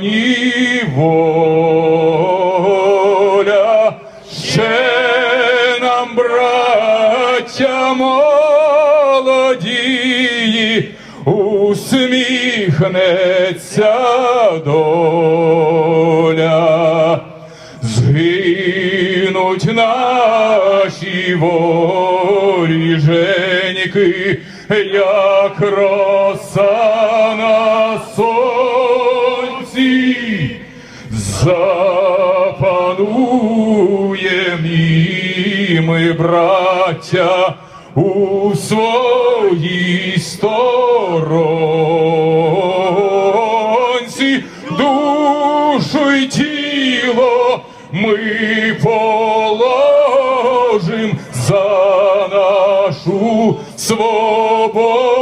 ні воля, ще нам, браття молодії, усміхнеться доля. Згинуть наші воріженьки, як роса на сонці, запануєм і ми, браття, у своїй сторонці, душу й тіло ми положим за нашу свободу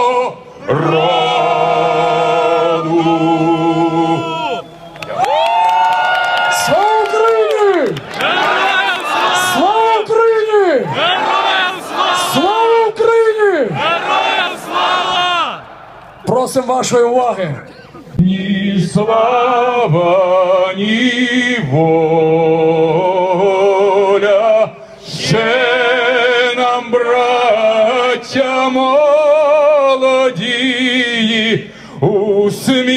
роду. Слава Україні! Слава Україні! Слава! Україні! Героям слава! Просимо вашої уваги. Ні слава, ні воля, ще нам, браття молодії, усміхнеться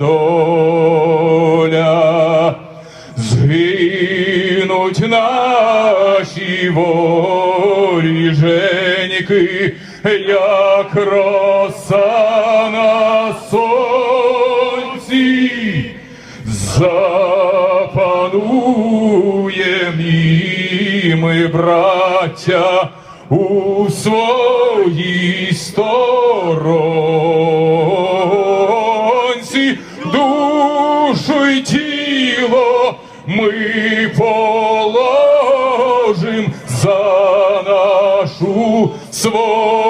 доля. Згинуть наші воріженьки, як роса на сонці, запануєм ми, браття, у своїй сторонці, душу й тіло ми положим за нашу свободу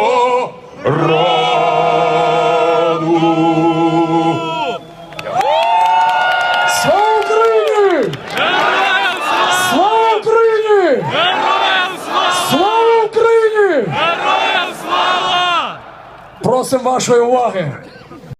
Просимо вашої уваги.